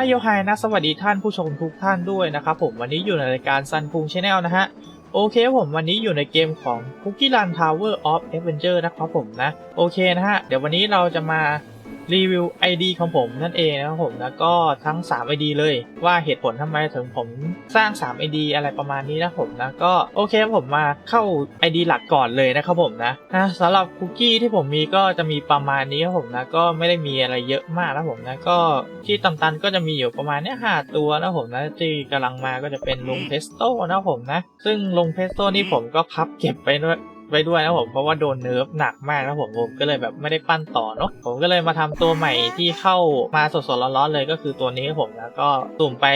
อาโยไฮนะสวัสดีท่านผู้ชมทุกท่านด้วยนะครับผมวันนี้อยู่ในรายการซันพุงชาแนลนะฮะโอเคผมวันนี้อยู่ในเกมของ Cookie Run Tower of Adventure นะครับผมนะ โอเคนะฮะ เดี๋ยววันนี้เราจะมา รีวิว ID ของผมนั่นเองนะครับผมแล้วก็ทั้ง 3 ID เลยว่าเหตุผลทำไมถึงผมสร้าง 3 ID อะไรประมาณนี้นะผมนะก็โอเคผมมาเข้า ID หลักก่อนเลยนะครับผมนะนะสำหรับคุกกี้ที่ผมมีก็จะมีประมาณนี้ครับผมนะก็ไม่ได้มีอะไรเยอะมากนะผมนะก็ที่ตำตันก็จะมีอยู่ประมาณเนี้ยห้าตัวนะผมนะที่กำลังมาก็จะเป็นลงเพสโต้นะผมนะ ซึ่งลงเพสโต้นี่ผมก็พับเก็บไปด้วย ไปด้วยนะผมเพราะว่าโดนเนิร์ฟหนักมากนะผมผมก็เลยแบบไม่ได้ปั้นต่อเนาะผมก็เลยมาทำตัวใหม่ที่เข้ามาสดๆร้อนๆเลยก็คือตัวนี้ครับผมนะก็สุ่มไป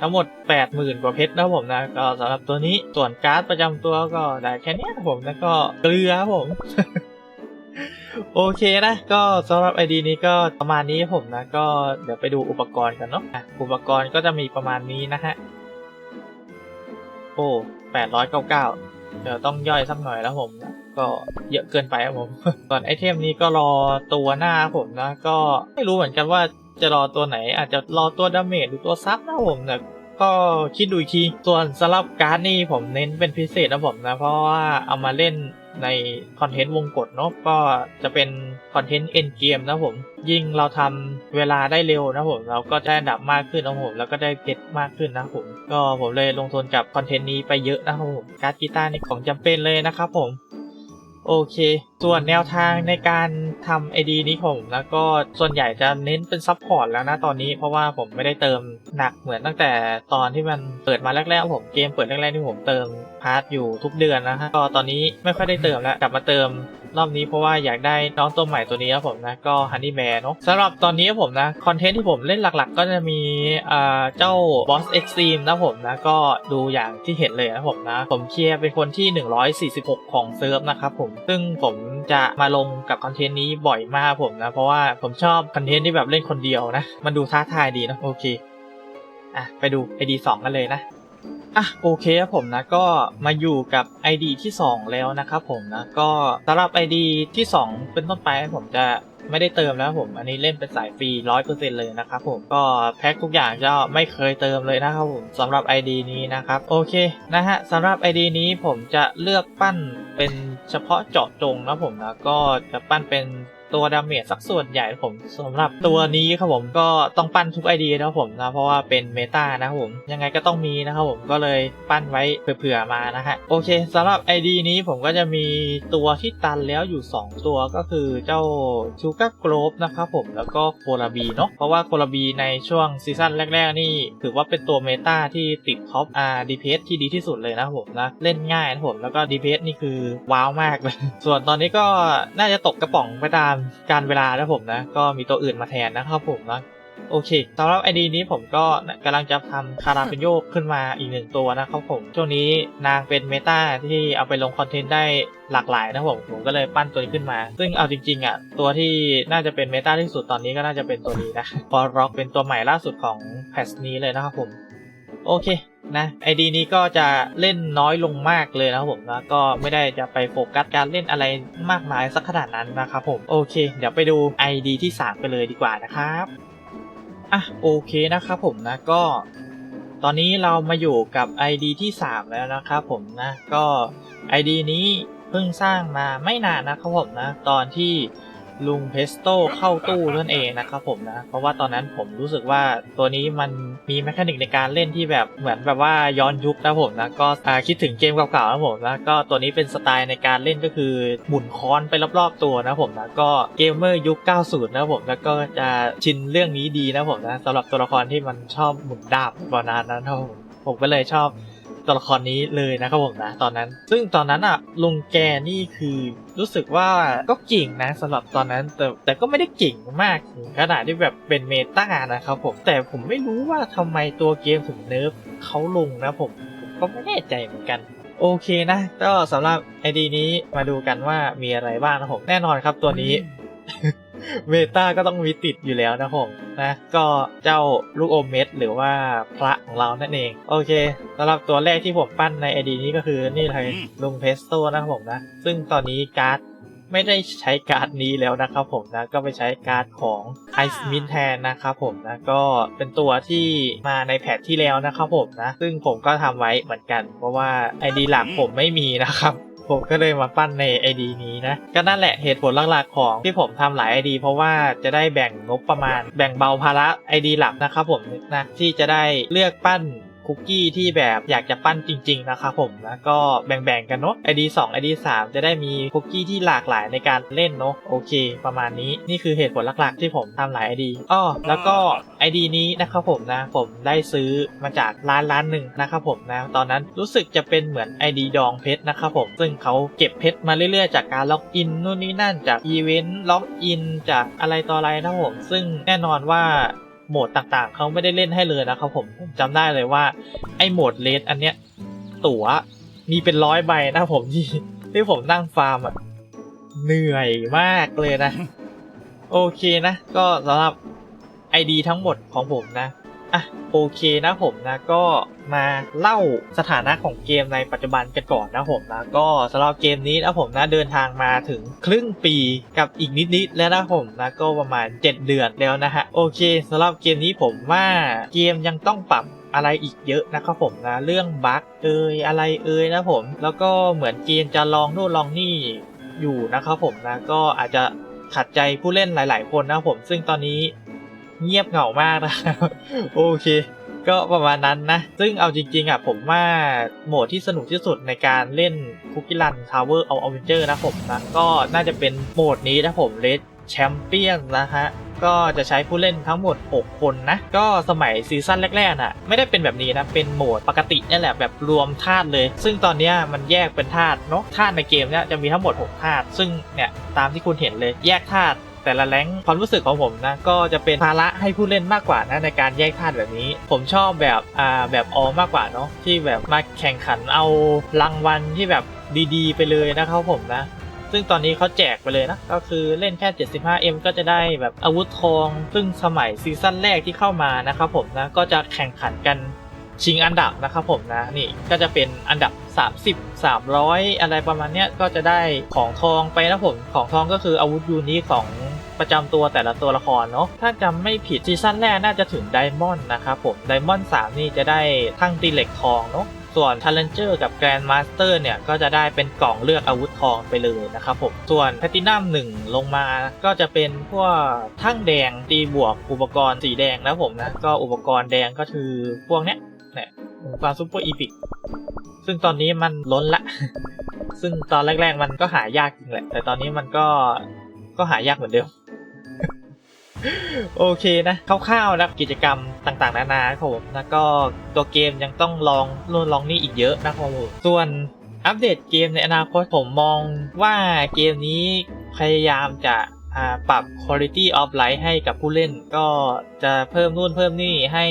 ทั้งหมด 80,000 กว่าเพชรนะผมนะ ก็สำหรับตัวนี้ส่วนการ์ดประจำตัวก็ได้แค่นี้ครับผมแล้วก็เกลือครับผม โอเคนะ ก็สำหรับไอดีนี้ก็ประมาณนี้ผมนะ ก็เดี๋ยวไปดูอุปกรณ์กันเนาะอะอุปกรณ์ก็จะมีประมาณนี้นะฮะ โอ้899 เดี๋ยวต้องย่อยสักหน่อยแล้วผมนะก็เยอะเกินไปครับผม ส่วนไอเทมนี้ก็รอตัวหน้าผมนะ ก็ไม่รู้เหมือนกันว่าจะรอตัวไหนอาจจะรอตัวดาเมจหรือตัวซับนะผมนะ ก็คิดดูอีกที ส่วนสำหรับการ์ดนี่ผมเน้นเป็นพิเศษนะผมนะ เพราะว่าเอามาเล่นในคอนเทนต์วงกฏเนาะก็จะเป็นคอนเทนต์เอ็นเกมนะผม ยิ่งเราทำเวลาได้เร็วนะผม เราก็ได้อันดับมากขึ้นนะผมแล้วก็ได้เพชรมากขึ้นนะผม ก็ผมเลยลงทุนกับคอนเทนต์นี้ไปเยอะนะครับผมการ์ดกีตาร์นี่ของจำเป็นเลยนะครับผม โอเค ส่วนแนวทางในการทำไอดีนี้ผมแล้วก็ส่วนใหญ่จะเน้นเป็นซับพอร์ตแล้วนะตอนนี้เพราะว่าผมไม่ได้เติมหนักเหมือนตั้งแต่ตอนที่มันเปิดมาแรกๆผมเกมเปิดแรกๆที่ผมเติมพาร์ทอยู่ทุกเดือนนะฮะก็ตอนนี้ไม่ค่อยได้เติมแล้วกลับมาเติมรอบนี้เพราะว่าอยากได้น้องตัวใหม่ตัวนี้ครับผมนะก็ฮันนี่แบร์เนาะสำหรับตอนนี้ครับผมนะคอนเทนต์ที่ผมเล่นหลักๆ ก็จะมีอ่าเจ้า Boss Extreme นะผมนะก็ดูอย่างที่เห็นเลยนะผมนะผมเคลียร์เป็นคนที่ 146 ของเซิร์ฟนะครับผมซึ่งผมจะมาลงกับคอนเทนต์นี้บ่อยมากผมนะเพราะว่าผมชอบคอนเทนต์ที่แบบเล่นคนเดียวนะมันดูท้าทายดีนะโอเคอะไปดู ID 2กันเลยนะ อะโอเคครับผมนะก็มาอยู่กับ ID ที่ 2 แล้วนะครับผมนะก็สำหรับ ID ที่ 2 เป็นต้นไปผมจะไม่ได้เติมแล้วผมอันนี้เล่นเป็นสายฟรีร้อยเปอร์เซ็นเลยนะครับผมก็แพ็คทุกอย่างจะไม่เคยเติมเลยนะครับผมสำหรับ ID นี้นะครับโอเคนะฮะสำหรับ ID นี้ผมจะเลือกปั้นเป็นเฉพาะเจาะจงนะผมนะก็จะปั้นเป็น ตัวดาเมจสักส่วนใหญ่ครับผมสำหรับตัวนี้ครับผมก็ต้องปั้นทุกไอเดียนะครับผมนะเพราะว่าเป็นเมตานะครับผมยังไงก็ต้องมีนะครับผมก็เลยปั้นไว้เผื่อๆมานะฮะโอเคสำหรับ ID นี้ผมก็จะมีตัวที่ตันแล้วอยู่ 2 ตัวก็คือเจ้าชูกาโกรบนะครับผมแล้วก็โคลาบีเนาะเพราะว่าโคลาบีในช่วงซีซั่นแรก ๆ นี่ ถือว่าเป็นตัวเมตาที่ติดท็อปอาร์ดีเพสที่ดีที่สุดเลยนะครับผมนะเล่นง่ายนะครับผมแล้วก็ดีเพสนี่คือว้าวมากเลยส่วนตอนนี้ก็น่าจะตกกระป๋องไปตามการเวลานะผมนะ ก็มีตัวอื่นมาแทนนะครับผมนะโอเคสำหรับไอดีนี้ผมก็กำลังจะทำคาราเปนโยกขึ้นมาอีกหนึ่งตัวนะครับผม ช่วงนี้นางเป็นเมตาที่เอาไปลงคอนเทนต์ได้หลากหลายนะครับผมผมก็เลยปั้นตัวนี้ขึ้นมา ซึ่งเอาจริงๆอะตัวที่น่าจะเป็นเมตาที่สุดตอนนี้ก็น่าจะเป็นตัวนี้นะพอร็อกเป็นตัวใหม่ล่าสุดของแพทนี้เลยนะครับผม โอเค นะไอดีนี้ก็จะเล่นน้อยลงมากเลยนะครับผมนะก็ไม่ได้จะไปโฟกัสการเล่นอะไรมากมายสักขนาดนั้นนะครับผมโอเค เดี๋ยวไปดู ID ที่ 3 ไปเลยดีกว่านะครับอะโอเคนะครับผมนะก็ ตอนนี้เรามาอยู่กับ ID ที่ 3 แล้วนะครับผมนะก็ ID นี้เพิ่งสร้างมาไม่นานนะครับผมนะตอนที่ ลุงเพสโต้เข้าตู้นั่นเองนะครับผมนะ เพราะว่าตอนนั้นผมรู้สึกว่าตัวนี้มันมีแมคานิกในการเล่นที่แบบเหมือนแบบว่าย้อนยุคนะผมนะก็คิดถึงเกมเก่าๆนะผมนะก็ตัวนี้เป็นสไตล์ในการเล่นก็คือหมุนค้อนไปรอบๆตัวนะผมนะก็เกมเมอร์ยุค 90 นะผมแล้วก็จะชินเรื่องนี้ดีนะผมนะสำหรับตัวละครที่มันชอบหมุนดาบประมาณนั้นนะผมผมก็เลยชอบ ตัวละครนี้เลยนะครับผมนะตอนนั้น ซึ่งตอนนั้นอะลุงแกนี่คือรู้สึกว่าก็เก่งนะสำหรับตอนนั้นแต่แต่ก็ไม่ได้เก่งมากถึงขนาดที่แบบเป็นเมตานะครับผมแต่ผมไม่รู้ว่าทำไมตัวเกมถึงเนิร์ฟเขาลงนะผมผมก็ไม่แน่ใจเหมือนกันโอเคนะ ก็สำหรับไอดีนี้มาดูกันว่ามีอะไรบ้างนะผม แน่นอนครับตัวนี้ เมตาก็ต้องมีติดอยู่แล้วนะผมนะก็เจ้าลูกอมเม็ดหรือว่าพระของเรานั่นเอง โอเคสำหรับตัวแรกที่ผมปั้นในไอดีนี้ก็คือนี่เลยลุงเพสโต้นะครับผมนะ ซึ่งตอนนี้การ์ดไม่ได้ใช้การ์ดนี้แล้วนะครับผมนะ ก็ไปใช้การ์ดของไอซ์มินแทนนะครับผมนะ ก็เป็นตัวที่มาในแพทที่แล้วนะครับผมนะ ซึ่งผมก็ทำไว้เหมือนกัน เพราะว่า ID หลักผมไม่มีนะครับ ผมก็เลยมาปั้นใน ID นี้นะ ก็นั่นแหละเหตุผลหลักๆของที่ผมทำหลาย ID เพราะว่าจะได้แบ่งงบประมาณ แบ่งเบาภาระ ID หลักนะครับผมนะที่จะได้เลือกปั้น คุกกี้ที่แบบอยากจะปั้นจริง ๆ นะครับผมนะก็แบ่งๆกันเนาะ ID 2 ID 3 จะได้มีคุกกี้ที่หลากหลายในการเล่นเนาะโอเค ประมาณนี้นี่คือเหตุผลหลักๆ ที่ผมทำหลาย ID อ้อแล้วก็ ID นี้นะครับผมนะผมได้ซื้อมาจากร้านร้านหนึ่งนะครับผมนะตอนนั้นรู้สึกจะเป็นเหมือน ID ดองเพชรนะครับผมซึ่งเขาเก็บเพชรมาเรื่อยๆ จากการล็อกอินนู่นนี่นั่นจากอีเวนต์ล็อกอินจากอะไรต่ออะไรนะผมซึ่งแน่นอนว่า โหมดต่างๆ เขาไม่ได้เล่นให้เลยนะครับผมผมจำได้เลยว่า ไอ้โหมดเลสอันเนี้ย ตั๋วมีเป็นร้อยใบนะผมที่ที่ผมนั่งฟาร์มอะเหนื่อยมากเลยนะ โอเคนะ ก็สำหรับไอดีทั้งหมดของผมนะ อะโอเคนะผมนะก็มาเล่าสถานะของเกมในปัจจุบันกันก่อนนะผมนะก็สำหรับเกมนี้นะผมนะเดินทางมาถึงครึ่งปีกับอีกนิดๆแล้วนะผมนะก็ประมาณ 7 เดือนแล้วนะฮะโอเคสำหรับเกมนี้ผมว่าเกมยังต้องปรับอะไรอีกเยอะนะครับผมนะเรื่องบั๊กเอยอะไรเอยนะผม แล้วก็เหมือนเกมจะลองโน่นลองนี่อยู่นะครับผมนะก็อาจจะขัดใจผู้เล่นหลาย ๆ คนนะผม ซึ่งตอนนี้ เงียบเหงามากนะครับโอเค ก็ประมาณนั้นนะ ซึ่งเอาจริงๆอะผมว่าโหมดที่สนุกที่สุดในการเล่นคุกกี้รันทาวเวอร์เอาอเวนเจอร์นะผมนะ ก็น่าจะเป็นโหมดนี้นะผมเลดแชมเปี้ยนนะฮะก็จะใช้ผู้เล่นทั้งหมด 6 คนนะ ก็สมัยซีซั่นแรกๆน่ะ ไม่ได้เป็นแบบนี้นะ เป็นโหมดปกตินี่แหละแบบรวมธาตุเลย ซึ่งตอนนี้มันแยกเป็นธาตุเนาะธาตุในเกมเนี้ยจะมีทั้งหมด 6 ธาตุซึ่งเนี่ยตามที่คุณเห็นเลยแยกธาตุ แต่ละแรงความรู้สึกของผมนะก็จะเป็นภาระให้ผู้เล่นมากกว่านะในการแยกธาตุแบบนี้ ผมชอบแบบอ่าแบบออมากกว่าเนาะที่แบบมาแข่งขันเอารางวัลที่แบบดีๆ ไปเลยนะครับผมนะซึ่งตอนนี้เขาแจกไปเลยนะ ก็คือเล่นแค่ 75M ก็จะได้แบบอาวุธทอง ซึ่งสมัยซีซั่นแรกที่เข้ามานะครับผมนะ ก็จะแข่งขันกันชิงอันดับนะครับผมนะ นี่ก็จะเป็นอันดับ 30 300 อะไรประมาณเนี้ย ก็จะได้ของทองไปนะผม ของทองก็คืออาวุธยูนิของ ประจำตัวแต่ละตัวละครเนาะถ้าจำไม่ผิดซีซั่นแรกน่าจะถึงไดมอนด์นะครับผมไดมอนด์3นี่จะได้ทั้งตีเหล็กทองเนาะส่วน Challenger กับ Grand Master เนี่ย ก็จะได้เป็นกล่องเลือกอาวุธทองไปเลยนะครับผม ส่วน Platinum 1 ลงมาก็จะเป็นพวกทั้งแดงตีบวกอุปกรณ์สีแดงนะผมนะ ก็อุปกรณ์แดงก็คือพวกเนี้ยเนี่ยอุปกรณ์ซุปเปอร์อีพิกซึ่งตอนนี้มันล้นละ ซึ่งตอนแรก ๆ มันก็หายากจริงแหละ แต่ตอนนี้มันก็ก็หายากเหมือนเดิม โอเคนะคร่าวๆนะกิจกรรมต่างๆ นานาครับผม แล้วก็ตัวเกมยังต้องลองนู่นลองนี่อีกเยอะนะครับผมส่วนอัปเดตเกมในอนาคตผมมองว่าเกมนี้พยายามจะปรับ quality of life ให้กับผู้เล่น ก็จะเพิ่มนู่นเพิ่มนี่ให้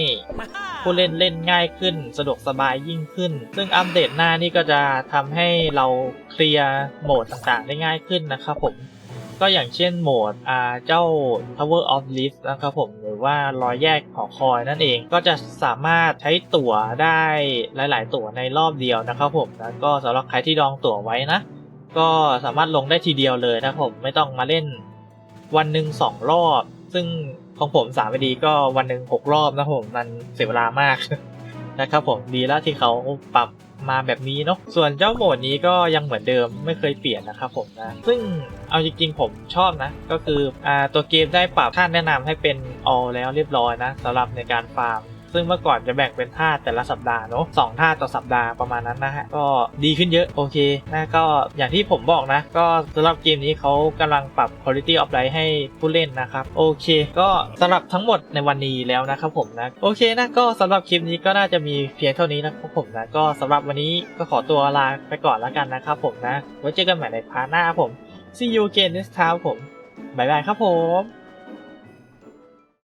ผู้เล่นเล่นง่ายขึ้น สะดวกสบายยิ่งขึ้น ซึ่งอัปเดตหน้านี่ก็จะทำให้เราเคลียร์โหมดต่างๆ ได้ง่ายขึ้นนะครับผม ก็อย่างเช่นโหมดอ่าเจ้า Tower of Lift นะครับผมหรือว่ารอยแยกหอคอยนั่นเองก็จะสามารถใช้ตั๋วได้หลาย ๆ ตั๋วในรอบเดียวนะครับผมแล้วก็สำหรับใครที่ดองตั๋วไว้นะ ก็สามารถลงได้ทีเดียวเลยนะครับผมไม่ต้องมาเล่นวันหนึ่งสองรอบ ซึ่งของผมสามดีก็วันหนึ่งหกรอบนะครับผมมันเสียเวลามากนะครับผมดีแล้วที่เขาปรับ มาแบบนี้เนาะส่วนเจ้าโหมดนี้ก็ยังเหมือนเดิมไม่เคยเปลี่ยนนะครับผมนะ ซึ่งเอาจริงๆผมชอบนะ ก็คืออ่าตัวเกมได้ปรับท่าแนะนำให้เป็น all แล้วเรียบร้อยนะสำหรับในการฟาร์ม ซึ่งเมื่อก่อนจะแบ่งเป็นท่าแต่ละสัปดาห์เนาะสองท่าต่อสัปดาห์ประมาณนั้นนะฮะ ก็ดีขึ้นเยอะโอเคนะก็อย่างที่ผมบอกนะ ก็สำหรับเกมนี้เขากำลังปรับ quality of life ให้ผู้เล่นนะครับ โอเค ก็สำหรับทั้งหมดในวันนี้แล้วนะครับผมนะ โอเคนะก็สำหรับคลิปนี้ก็น่าจะมีเพียงเท่านี้นะครับผมนะ ก็สำหรับวันนี้ก็ขอตัวลาไปก่อนแล้วกันนะครับผมนะไว้เจอกันใหม่ในพาร์ทหน้าผม see you again next time ผมบายบายครับผม